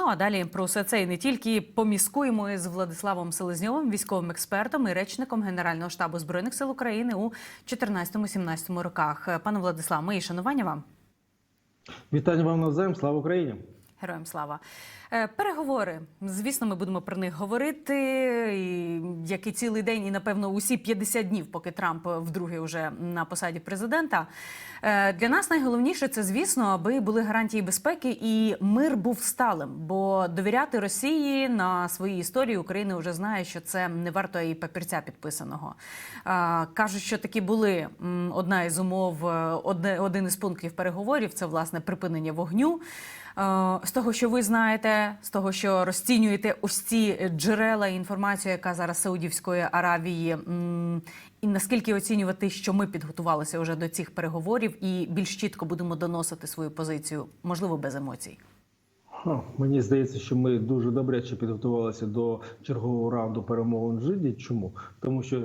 Ну а далі про все це і не тільки поміскуємо з Владиславом Селезньовим, військовим експертом і речником Генерального штабу збройних сил України у 14-17 роках. Пане Владислав, мої шанування вам. Вітання вам навзаєм, слава Україні! Героям слава. Е, Переговори. Звісно, ми будемо про них говорити. Як і цілий день, і напевно усі 50 днів, поки Трамп вдруге вже на посаді президента. Е, Для нас найголовніше це, звісно, аби були гарантії безпеки і мир був сталим. Бо довіряти Росії на своїй історії України вже знає, що це не варто і папірця підписаного. Е, Кажуть, що такі були одна із умов, один із пунктів переговорів це власне припинення вогню. З того, що ви знаєте, з того, що розцінюєте ось ці джерела інформацію, яка зараз Саудівської Аравії, і наскільки оцінювати, що ми підготувалися вже до цих переговорів і більш чітко будемо доносити свою позицію, можливо, без емоцій. Ха, Мені здається, що ми дуже добряче підготувалися до чергового раунду перемовин Жиді. Чому? Тому що е,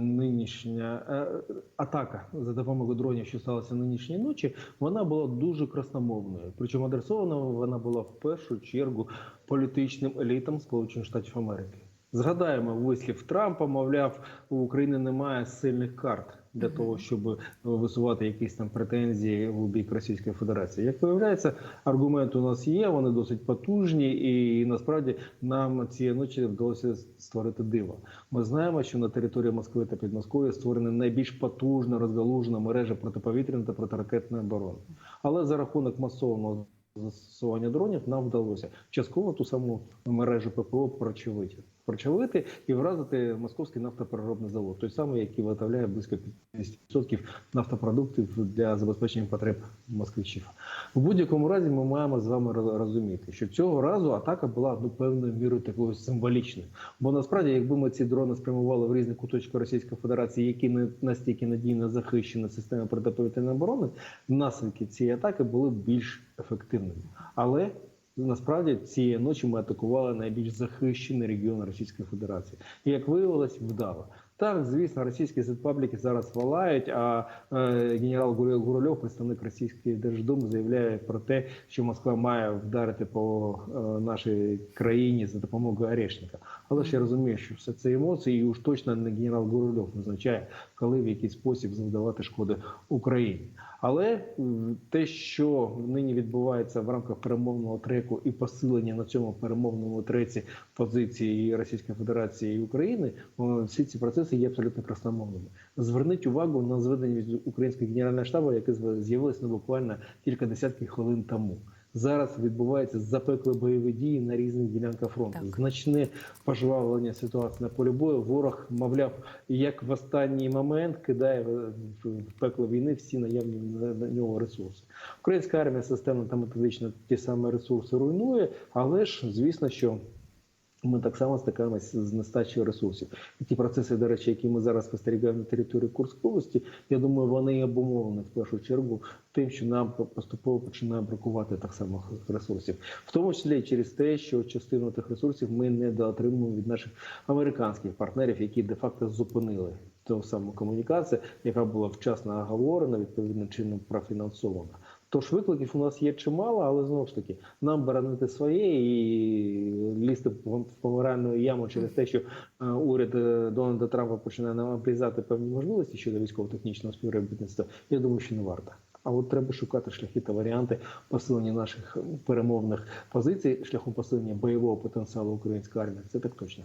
нинішня е, атака за допомогою дронів, що сталася нинішньої ночі, вона була дуже красномовною. Причому адресована вона була в першу чергу політичним елітам Сполучених Штатів Америки. Згадаємо вислів Трампа, мовляв, у України немає сильних карт для того, щоб висувати якісь там претензії в бік Російської Федерації. Як виявляється, аргументи у нас є, вони досить потужні, і насправді нам цієї ночі вдалося створити диво. Ми знаємо, що на території Москви та Підмосков'я створена найбільш потужна розгалужена мережа протиповітряної та протиракетної оборони. Але за рахунок масового застосування дронів нам вдалося частково ту саму мережу ППО прочавити. Прочавити і вразити московський нафтопереробний завод, той самий, який виготовляє близько 50% нафтопродуктів для забезпечення потреб москвичів. В будь-якому разі ми маємо з вами розуміти, що цього разу атака була ну певною мірою такою символічною. Бо насправді, якби ми ці дрони спрямували в різні куточки Російської Федерації, які не настільки надійно захищені системи протиповітряної оборони, наслідки цієї атаки були б більш ефективними. Але Насправді цієї ночі ми атакували найбільш захищений регіон Російської Федерації, і як виявилось, вдало. Так, звісно, російські зетпабліки зараз валають. А е, генерал Гурульов, представник російської держдуми, заявляє про те, що Москва має вдарити по е, нашій країні за допомогою Орешника. Але ж я розумію, що все це емоції, і уж точно не генерал Гурульов визначає, коли в який спосіб завдавати шкоди Україні. Але те, що нині відбувається в рамках перемовного треку і посилення на цьому перемовному треці позиції Російської Федерації і України, всі ці процеси є абсолютно красномовними. Зверніть увагу на зведення від українського генерального штабу, яке з'явилось ну, буквально кілька десятків хвилин тому. Зараз відбуваються запекли бойові дії на різних ділянках фронту. Так. Значне пожвавлення ситуації на полі бою. Ворог, мовляв, як в останній момент кидає в пекло війни всі наявні на, на нього ресурси. Українська армія системно та методично ті самі ресурси руйнує, але ж звісно, що. Ми так само стикаємося з нестачею ресурсів. І ті процеси, до речі, які ми зараз спостерігаємо на території Курської області, я думаю, вони обумовлені в першу чергу тим, що нам поступово починає бракувати так само ресурсів, в тому числі через те, що частину тих ресурсів ми недоотримуємо від наших американських партнерів, які де-факто зупинили ту саму комунікацію, яка була вчасно оговорена, відповідним чином профінансована. Тож викликів у нас є чимало, але знову ж таки нам боронити своє і лізти в помиральну яму через те, що е, уряд е, Дональда Трампа починає нам обрізати певні можливості щодо військово-технічного співробітництва. Я думаю, що не варто. А от треба шукати шляхи та варіанти посилення наших перемовних позицій шляхом посилення бойового потенціалу української армії. Це так точно.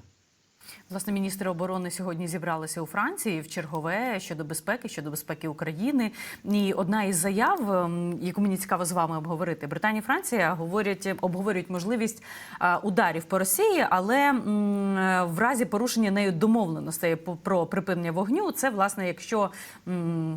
Власне, міністри оборони сьогодні зібралися у Франції в чергове щодо безпеки, щодо безпеки України. І одна із заяв, ем, яку мені цікаво з вами обговорити, Британія і Франція говорять, обговорюють можливість е, ударів по Росії, але в разі порушення нею домовленостей про припинення вогню, це власне, якщо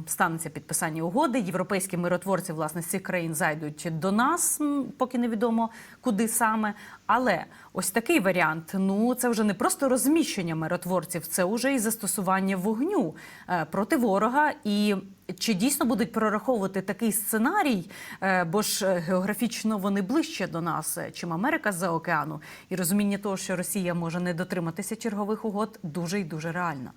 станеться підписання угоди, європейські миротворці власне з цих країн зайдуть до нас, поки невідомо куди саме. Але ось такий варіант. Ну це вже не просто розміщення миротворців, це вже і застосування вогню е, проти ворога. І чи дійсно будуть прораховувати такий сценарій? Е, бо ж е, географічно вони ближче до нас, чим Америка з-за океану, і розуміння того, що Росія може не дотриматися чергових угод, дуже і дуже реально.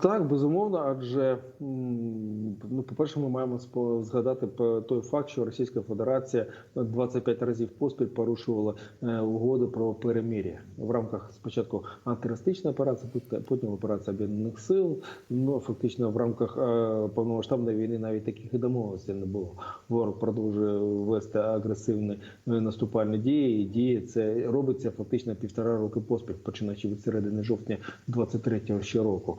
Так, безумовно, адже ну, по-перше, ми маємо згадати по- той факт, що Російська Федерація 25 разів поспіль порушувала е, угоди про перемир'я в рамках спочатку антитерористичної операції, пот- потім операції об'єднаних сил. Ну фактично в рамках е, повномасштабної війни навіть таких і домовленостей не було. Ворог продовжує вести агресивні е, наступальні дії. І дії це робиться фактично півтора роки поспіль, починаючи від середини жовтня 23-го ще року.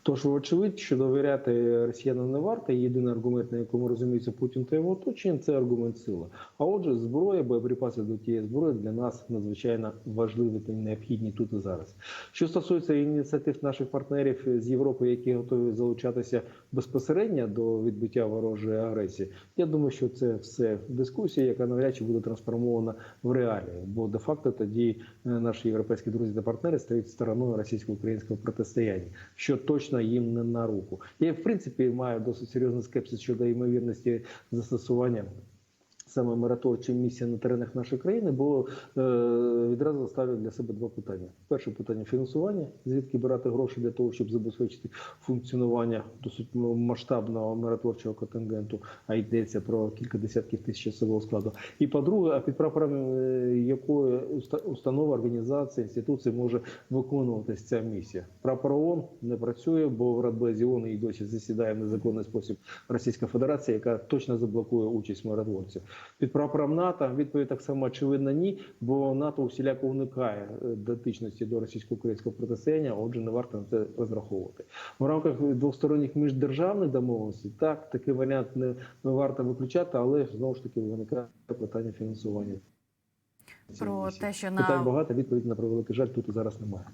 Тож, вочевидь, що довіряти росіянам не варто. Єдиний аргумент, на якому розуміється Путін та його оточення, це аргумент сили. А отже, зброя, боєприпаси до тієї зброї для нас надзвичайно важливі та необхідні тут і зараз. Що стосується ініціатив наших партнерів з Європи, які готові залучатися безпосередньо до відбиття ворожої агресії, я думаю, що це все дискусія, яка навряд чи буде трансформована в реалії. Бо де-факто тоді е, наші європейські друзі та партнери стають стороною російсько-українського протистояння, що точно їм не на руку. Я в принципі маю досить серйозний скепсис щодо ймовірності застосування. Саме миротворчої місії на теренах нашої країни, бо е, відразу ставлю для себе два питання: перше питання фінансування, звідки брати гроші для того, щоб забезпечити функціонування досить масштабного миротворчого контингенту, а йдеться про кілька десятків тисяч особового складу. І по-друге, а під прапорами е, якої уста- установи, організації, інституції може виконуватись ця місія. Прапор ООН не працює, бо в Радбезі ООН і досі засідає в незаконний спосіб Російська Федерація, яка точно заблокує участь миротворців. Під прапором НАТО відповідь так само очевидно ні, бо НАТО усіляко уникає е, дотичності до російсько-українського протистояння, отже, не варто на це розраховувати. В рамках двосторонніх міждержавних домовленостей так такий варіант не, не варто виключати, але знову ж таки виникає питання фінансування. Про те, що питань на багато, відповідь на превеликий жаль тут і зараз немає.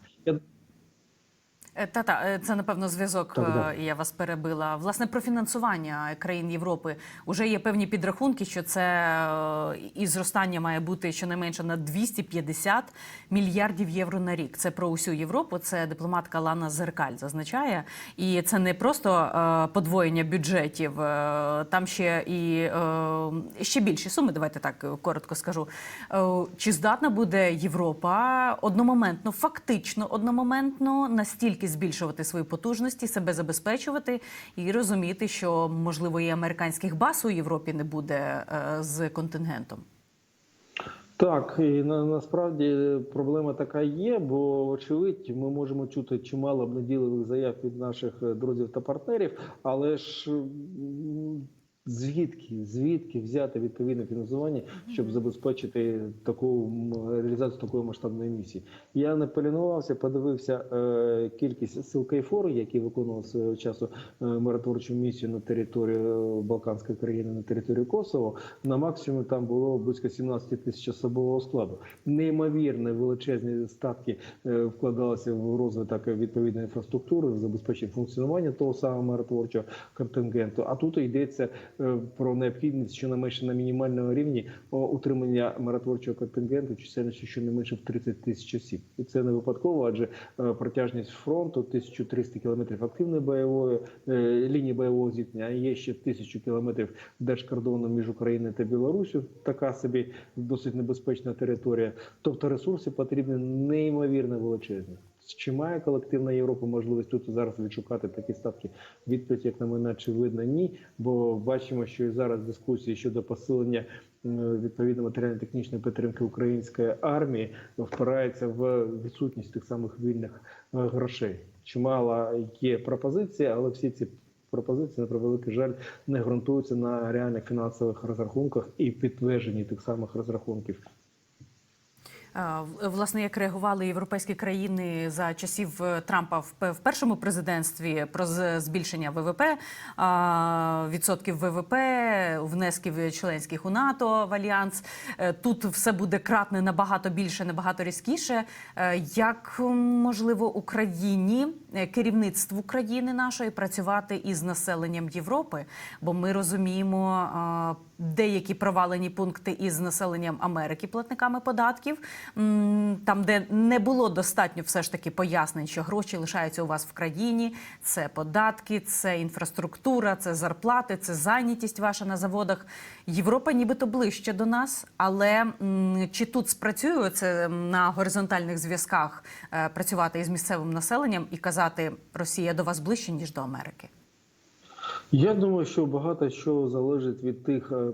Е, Та-та, е, це напевно зв'язок. Так, е, да. Я вас перебила. Власне про фінансування країн Європи вже є певні підрахунки, що це і зростання має бути щонайменше на 250 мільярдів євро на рік. Це про усю Європу. Це дипломатка Лана Зеркаль зазначає. І це не просто подвоєння бюджетів, там ще і ще більші суми. Давайте так коротко скажу. Чи здатна буде Європа одномоментно, фактично одномоментно настільки збільшувати свої потужності, себе забезпечувати і розуміти, що можливо і американських баз у Європі не буде е, з контингентом? Так, і на, насправді проблема така є, бо вочевидь ми можемо чути чимало обнадійливих заяв від наших е, друзів та партнерів, але ж звідки, звідки взяти відповідне фінансування, щоб забезпечити таку реалізацію такої масштабної місії? Я не полінувався, подивився е, кількість сил Кейфору, які виконували свого часу е, миротворчу місію на території е, Балканської країни, на території Косово. На максимум там було близько 17 тисяч особового складу. Неймовірно величезні статки е, вкладалися в розвиток відповідної інфраструктури, в забезпечення функціонування того самого миротворчого контингенту. А тут йдеться про необхідність щонайменше на мінімальному рівні утримання миротворчого контингенту чисельністю щонайменше в 30 тисяч осіб. І це не випадково, адже е, протяжність фронту 1300 кілометрів активної бойової е, лінії бойового зіткнення, є ще 1000 кілометрів держкордону між Україною та Білоруссю. Така собі досить небезпечна територія. Тобто ресурси потрібні неймовірно величезні. Чи має колективна Європа можливість тут зараз відшукати такі ставки? Відповідь, як на мене, очевидно, ні. Бо бачимо, що і зараз дискусії щодо посилення відповідно матеріально-технічної підтримки української армії впираються в відсутність тих самих вільних е, грошей. Чимало є пропозиції, але всі ці пропозиції, на превеликий жаль, не ґрунтуються на реальних фінансових розрахунках і підтвердженні тих самих розрахунків. Е, Власне, як реагували європейські країни за часів е, Трампа в пе- в першому президентстві про збільшення ВВП, відсотків ВВП, внесків членських у НАТО в альянс. Е, Тут все буде кратне набагато більше, набагато різкіше. Е, Як можливо Україні, е, керівництву країни нашої працювати із населенням Європи? Бо ми розуміємо. е, Деякі провалені пункти із населенням Америки, платниками податків, там, де не було достатньо все ж таки пояснень, що гроші лишаються у вас в країні. Це податки, це інфраструктура, це зарплати, це зайнятість ваша на заводах. Європа нібито ближче до нас, але чи тут спрацює це на горизонтальних зв'язках е, працювати із місцевим населенням і казати Росія до вас ближче ніж до Америки? Я думаю, що багато що залежить від тих е,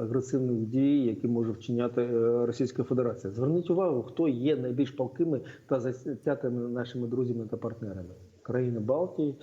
агресивних дій, які може вчиняти е, Російська Федерація. Зверніть увагу, хто є найбільш палкими та затятими нашими друзями та партнерами. Країни Балтії,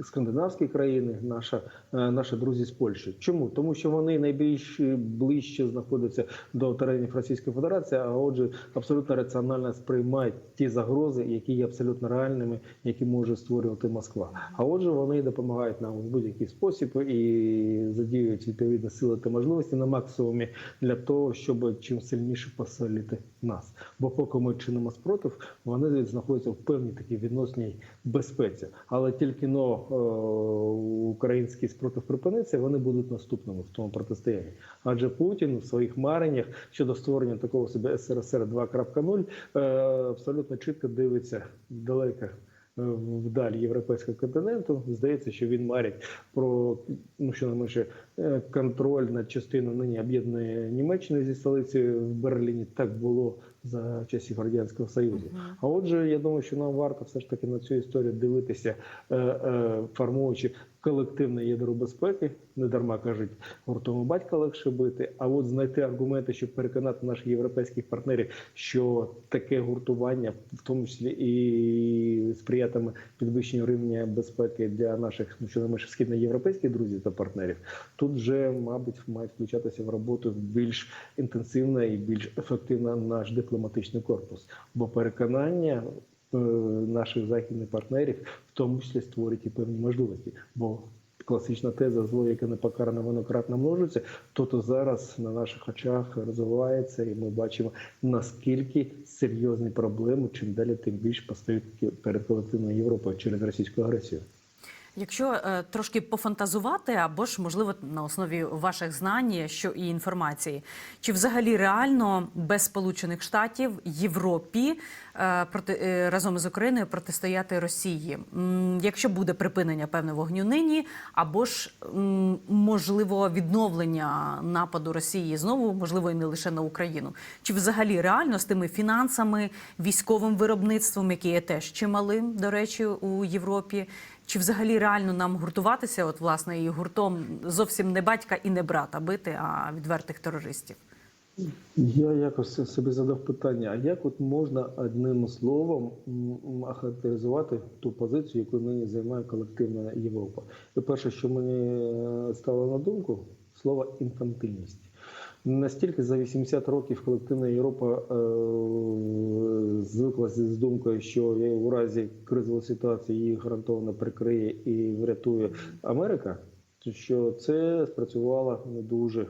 скандинавські країни, наша, е, наші друзі з Польщі. Чому? Тому що вони найбільш ближче знаходяться до теренів Російської Федерації, а отже, абсолютно раціонально сприймають ті загрози, які є абсолютно реальними, які може створювати Москва. А отже, вони допомагають нам в будь-який спосіб і задіюють відповідні сили та можливості на максимумі для того, щоб чим сильніше посилити нас. Бо поки ми чинимо спротив, вони знаходяться в певній такій відносній безпеці. Але тільки но е, український спротив припиниться, вони будуть наступними в тому протистоянні. Адже Путін в своїх мареннях щодо створення такого собі СРСР 2.0 е, абсолютно чітко дивиться далеко вдаль європейського континенту. Здається, що він марить про ну що найменше е, контроль над частиною нині об'єднаної Німеччини зі столицею в Берліні. Так було за часів радянського союзу. А отже, я думаю, що нам варто все ж таки на цю історію дивитися, е, е, формуючи колективне ядро безпеки. Не дарма кажуть, гуртом батька легше бити. А от знайти аргументи, щоб переконати наших європейських партнерів, що таке гуртування, в тому числі і сприятиме підвищенню рівня безпеки для наших ну що найменше східноєвропейських друзів та партнерів. Тут вже, мабуть, мають включатися в роботу більш інтенсивно і більш ефективно наш дипломатичний корпус, бо переконання. Е, Наших західних партнерів в тому числі створить і певні можливості, бо класична теза зло, яке не покарано, воно кратно множиться. То то зараз на наших очах розвивається, і ми бачимо наскільки серйозні проблеми, чим далі, тим більше постають перед колективною Європою через російську агресію. Якщо е, трошки пофантазувати, або ж можливо на основі ваших знань що і інформації, чи взагалі реально без Сполучених Штатів Європі е, проти е, разом з Україною протистояти Росії, М, якщо буде припинення певне вогню нині, або ж м, можливо відновлення нападу Росії знову, можливо, і не лише на Україну, чи взагалі реально з тими фінансами, військовим виробництвом, яке є теж чималим, до речі, у Європі. Чи взагалі реально нам гуртуватися, от власне, і гуртом зовсім не батька і не брата бити, а відвертих терористів? Я якось собі задав питання: а як от можна одним словом охарактеризувати ту позицію, яку нині займає колективна Європа? І перше, що мені е, стало на думку, слово інфантильність. Настільки за 80 років колективна Європа е, звикла з з думкою, що у разі кризової ситуації її гарантовано прикриє і врятує Америка, що це спрацювало не дуже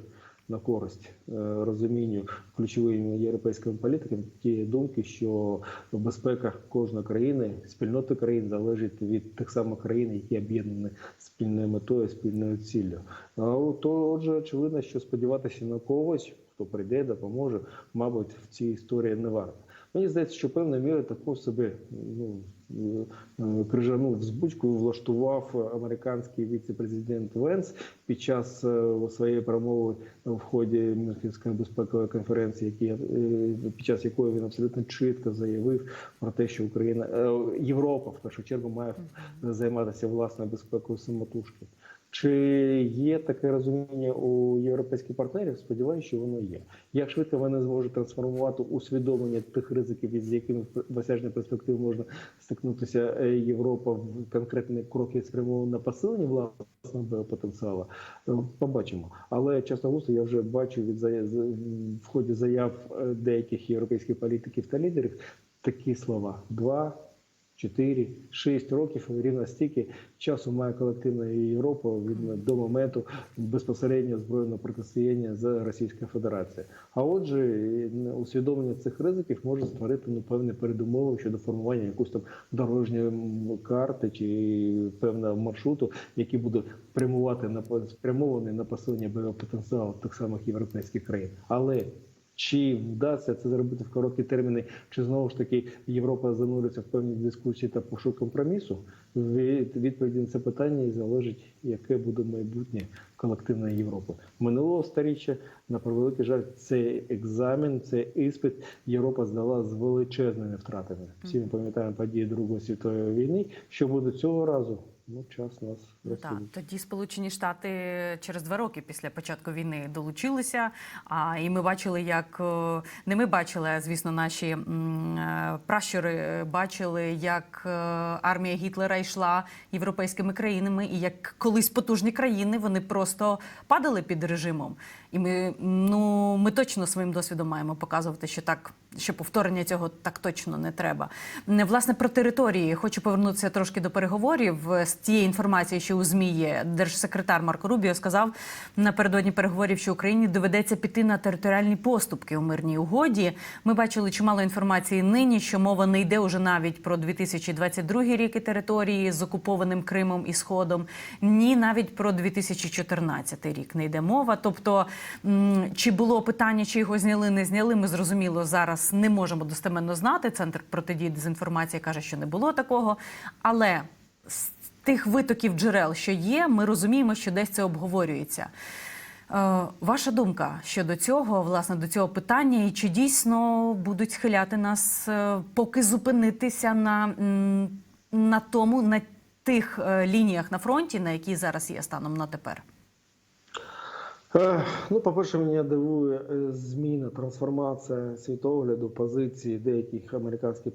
на користь е, розумінню ключовими європейськими політиками тієї думки, що безпека кожної країни, спільноти країн залежить від тих самих країн, які об'єднані спільною метою, спільною ціллю. То, отже, очевидно, що сподіватися на когось, хто прийде, допоможе, мабуть, в цій історії не варто. Мені здається, що певною мірою таку собі ну, крижану взбучку влаштував американський віце-президент Венс під час е, своєї промови в ході Мюнхенської безпекової конференції, які, е, під час якої він абсолютно чітко заявив про те, що Україна е, Європа в першу чергу має займатися власною безпекою самотужки. Чи є таке розуміння у європейських партнерів? Сподіваюся, що воно є. Як швидко вони зможуть трансформувати усвідомлення тих ризиків, із якими в осяжній перспективі можна стикнутися е, Європа в конкретні кроки спрямовані на посилення власного потенціалу? Е, Побачимо. Але чесно густо я вже бачу від в ході заяв е, деяких європейських політиків та лідерів такі слова: два. 4, 6 років рівно стільки часу має колективна Європа від до моменту безпосереднього збройного протистояння з Російською Федерацією. А отже, усвідомлення цих ризиків може створити ну, певні передумови щодо формування якоїсь там дорожньої карти чи певного маршруту, який буде прямувати на спрямований на посилення бойового потенціалу тих самих європейських країн. Але Чи вдасться це зробити в короткі терміни, чи знову ж таки Європа зануриться в певні дискусії та пошук компромісу? Від відповіді на це питання і залежить, яке буде майбутнє колективної Європи. Минулого сторіччя, на превеликий жаль, цей екзамен, цей іспит Європа здала з величезними втратами. Всі ми пам'ятаємо події Другої світової війни. Що буде цього разу? Ну, час нас Так, тоді Сполучені Штати через два роки після початку війни долучилися. А і ми бачили, як е, не ми бачили, а звісно, наші е, пращури бачили, як е, армія Гітлера йшла європейськими країнами, і як колись потужні країни вони просто падали під режимом. І ми ну ми точно своїм досвідом маємо показувати, що так, що повторення цього так точно не треба. Не власне про території хочу повернутися трошки до переговорів Е, з тієї інформації, що у ЗМІ є. Держсекретар Марко Рубіо сказав напередодні переговорів, що Україні доведеться піти на територіальні поступки у мирній угоді. Ми бачили чимало інформації нині, що мова не йде уже навіть про 2022 рік і території з окупованим Кримом і Сходом, ні навіть про 2014 рік не йде мова. Тобто, чи було питання, чи його зняли, не зняли, ми зрозуміло зараз не можемо достеменно знати. Центр протидії дезінформації каже, що не було такого. Але з тих витоків джерел, що є, ми розуміємо, що десь це обговорюється. Е, Ваша думка щодо цього, власне, до цього питання, і чи дійсно будуть схиляти нас е, поки зупинитися на, на тому, на тих е, лініях на фронті, на які зараз є станом на тепер? Е, Ну, по-перше, мене дивує е, зміна, трансформація світогляду, позиції деяких американських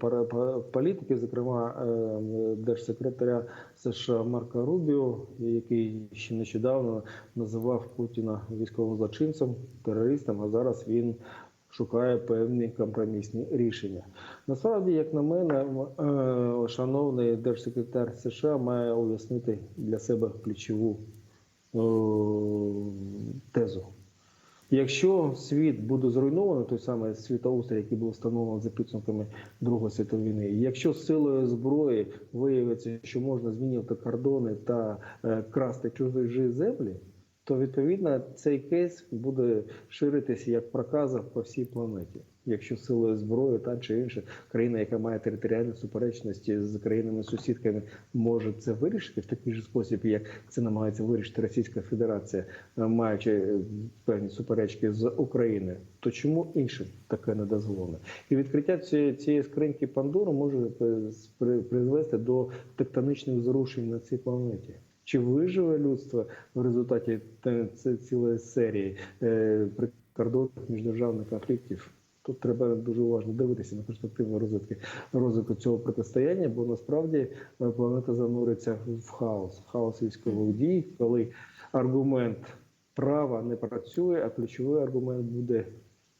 політиків, зокрема е, держсекретаря США Марка Рубіо, який ще нещодавно називав Путіна військовим злочинцем, терористом, а зараз він шукає певні компромісні рішення. Насправді, як на мене, шановний держсекретар США має уяснити для себе ключову тезу. Якщо світ буде зруйновано, той самий світоустрій, який був встановлений за підсумками Другої світової війни, якщо силою зброї виявиться, що можна змінювати кордони та е, красти чужі землі, то відповідно цей кейс буде ширитися як проказа по всій планеті. Якщо силою зброї та чи інша країна, яка має територіальні суперечності з країнами-сусідками, може це вирішити в такий же спосіб, як це намагається вирішити Російська Федерація, е, маючи е, певні суперечки з України, то чому іншим таке не дозволено? І відкриття цієї, цієї скриньки Пандори може е, призвести до тектонічних зрушень на цій планеті. Чи виживе людство в результаті цілої серії прикордонних міждержавних конфліктів? Тут треба дуже уважно дивитися на перспективу розвитку розвитку цього протистояння, бо насправді е, планета зануриться в хаос, в хаос військових дій, коли аргумент права не працює, а ключовий аргумент буде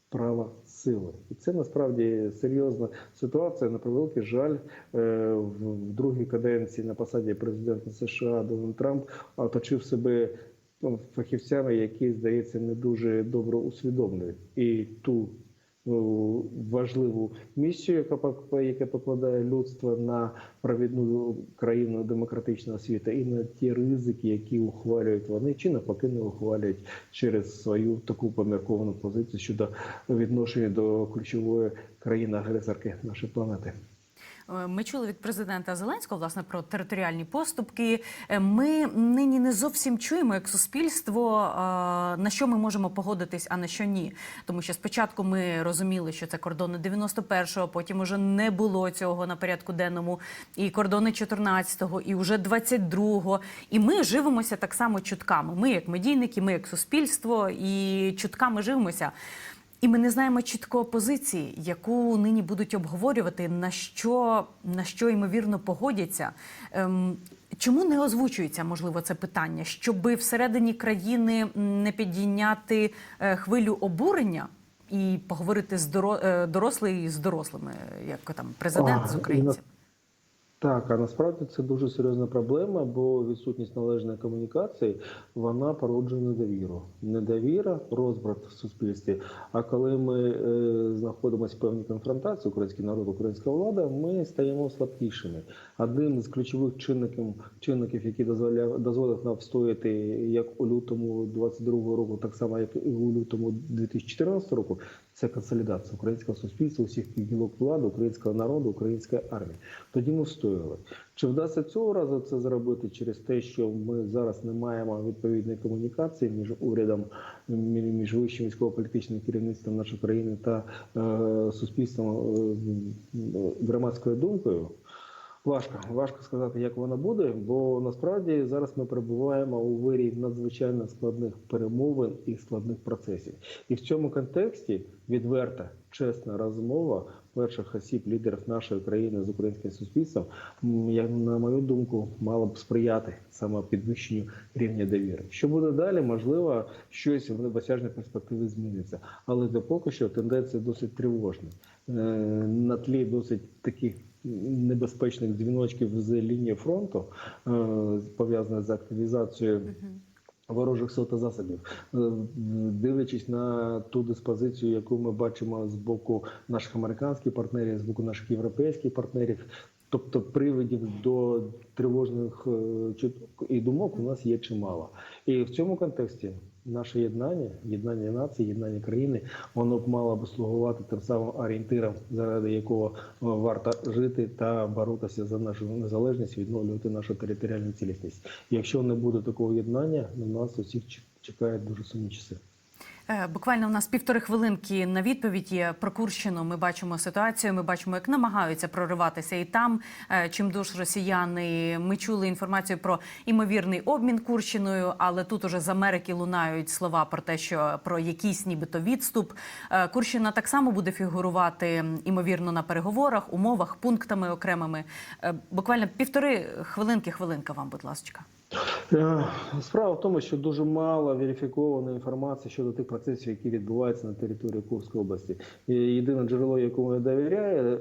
права сили. І це насправді серйозна ситуація. На превеликий жаль, е, в другій каденції на посаді президента США Дональд Трамп оточив себе ну, фахівцями, які, здається, не дуже добре усвідомлюють і ту важливу місію, яка яка покладає людство на провідну країну демократичного світу, і на ті ризики, які ухвалюють вони, чи навпаки не ухвалюють через свою таку помірковану позицію щодо відношення до ключової країни-агресорки нашої планети. Е, Ми чули від президента Зеленського власне про територіальні поступки. Е, Ми нині не зовсім чуємо як суспільство, е, на що ми можемо погодитись, а на що ні. Тому що спочатку ми розуміли, що це кордони 91-го, потім уже не було цього на порядку денному, і кордони 14-го, і вже 22-го. І ми живемося так само чутками. Ми як медійники, ми як суспільство, і чутками живемося. І ми не знаємо чіткої позиції, яку нині будуть обговорювати, на що, на що ймовірно погодяться. Ем, чому не озвучується, можливо, це питання, щоби всередині країни не підійняти е, хвилю обурення і поговорити з доро, е, дорослий з дорослими, як там президент з українцем? Так, а насправді це дуже серйозна проблема, бо відсутність належної комунікації вона породжує недовіру. Недовіра, розбрат в суспільстві. А коли ми е, знаходимося в певній конфронтації, український народ, українська влада, ми стаємо слабкішими. Одним з ключових чинників, чинників який дозволяв дозволив нам встояти як у лютому 22 року, так само як і у лютому 2014 року, це консолідація українського суспільства, усіх гілок влади, українського народу, української армії. Тоді ми встояли. Чи вдасться цього разу це зробити через те, що ми зараз не маємо відповідної комунікації між урядом, між вищим військово-політичним керівництвом нашої країни та е, суспільством е, громадською думкою? Важко, важко сказати, як воно буде, бо насправді зараз ми перебуваємо у вирі надзвичайно складних перемовин і складних процесів. І в цьому контексті відверта, чесна розмова перших осіб лідерів нашої країни з українським суспільством, як на мою думку, мала б сприяти саме підвищенню рівня довіри. Що буде далі? Можливо, щось в осяжній перспективі зміниться, але допоки що тенденція досить тривожна. Е, На тлі досить таких небезпечних дзвіночків з лінії фронту, е, пов'язаних з активізацією. Ворожих сил та засобів, Е, дивлячись на ту диспозицію, яку ми бачимо з боку наших американських партнерів, з боку наших європейських партнерів, тобто привидів до тривожних е, чуток і думок у нас є чимало. І в цьому контексті наше єднання, єднання нації, єднання країни, воно б мало б слугувати тим самим орієнтиром, заради якого е, варто жити та боротися за нашу незалежність, відновлювати нашу територіальну цілісність. Якщо не буде такого єднання, на нас усіх чек- чекають дуже сумні часи. Е, Буквально в нас півтори хвилинки на відповідь є про Курщину. Ми бачимо ситуацію. Ми бачимо, як намагаються прориватися і там. е, Чимдуж росіяни. Ми чули інформацію про імовірний обмін Курщиною, але тут уже з Америки лунають слова про те, що про якийсь нібито відступ. Е, Курщина так само буде фігурувати імовірно на переговорах, умовах, пунктами окремими. Буквально півтори хвилинки. Хвилинка вам, будь ласка. Е, Справа в тому, що дуже мало верифікованої інформації щодо тих процесів, які відбуваються на території Курської області. Єдине джерело, якому я довіряю,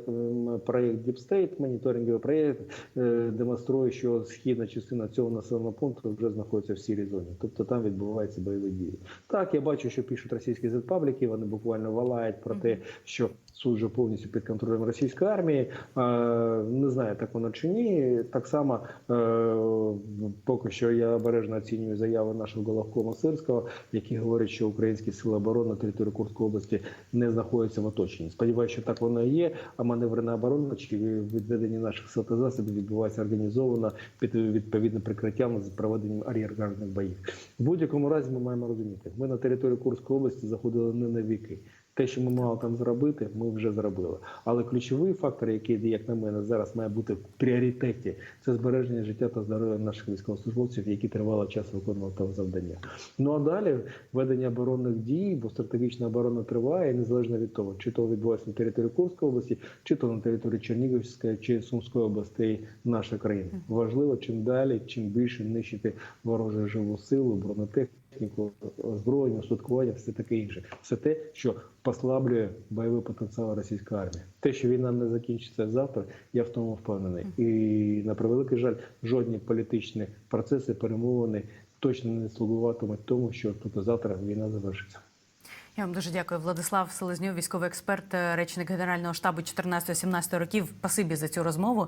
проєкт Deep State, моніторинговий проєкт, е, демонструє, що східна частина цього населеного пункту вже знаходиться в сірій зоні. Тобто там відбуваються бойові дії. Так, я бачу, що пишуть російські зетпабліки, вони буквально валають про те, що суд вже повністю під контролем російської армії. Е, Не знаю, так воно чи ні. Так само е, поки що я обережно оцінюю заяви нашого головкома Сирського, які говорять, що українські сили оборони на території Курської області не знаходяться в оточенні. Сподіваюся, що так воно і є. А маневрена оборона чи відведення наших сил та засобів відбувається організовано під відповідним прикриттям з проведенням ар'єргарних боїв. В будь-якому разі ми маємо розуміти, ми на територію Курської області заходили не на віки. Те, що ми мали там зробити, ми вже зробили. Але ключовий фактор, який, як на мене, зараз має бути в пріоритеті, це збереження життя та здоров'я наших військовослужбовців, які тривало час виконували там завдання. Ну а далі ведення оборонних дій, бо стратегічна оборона триває, незалежно від того, чи то відбувається на території Курської області, чи то на території Чернігівської чи Сумської областей нашої країни. Важливо, чим далі, чим більше нищити ворожу живу силу, бронетехніку техніку, озброєння, устаткування, все таке інше. Все те, що послаблює бойовий потенціал російської армії. Те, що війна не закінчиться завтра, я в тому впевнений. І на превеликий жаль, жодні політичні процеси, перемовини точно не слугуватимуть тому, що тут завтра війна завершиться. Я вам дуже дякую, Владислав Селезньов, військовий експерт, речник генерального штабу 14-17 років. Пасибі за цю розмову.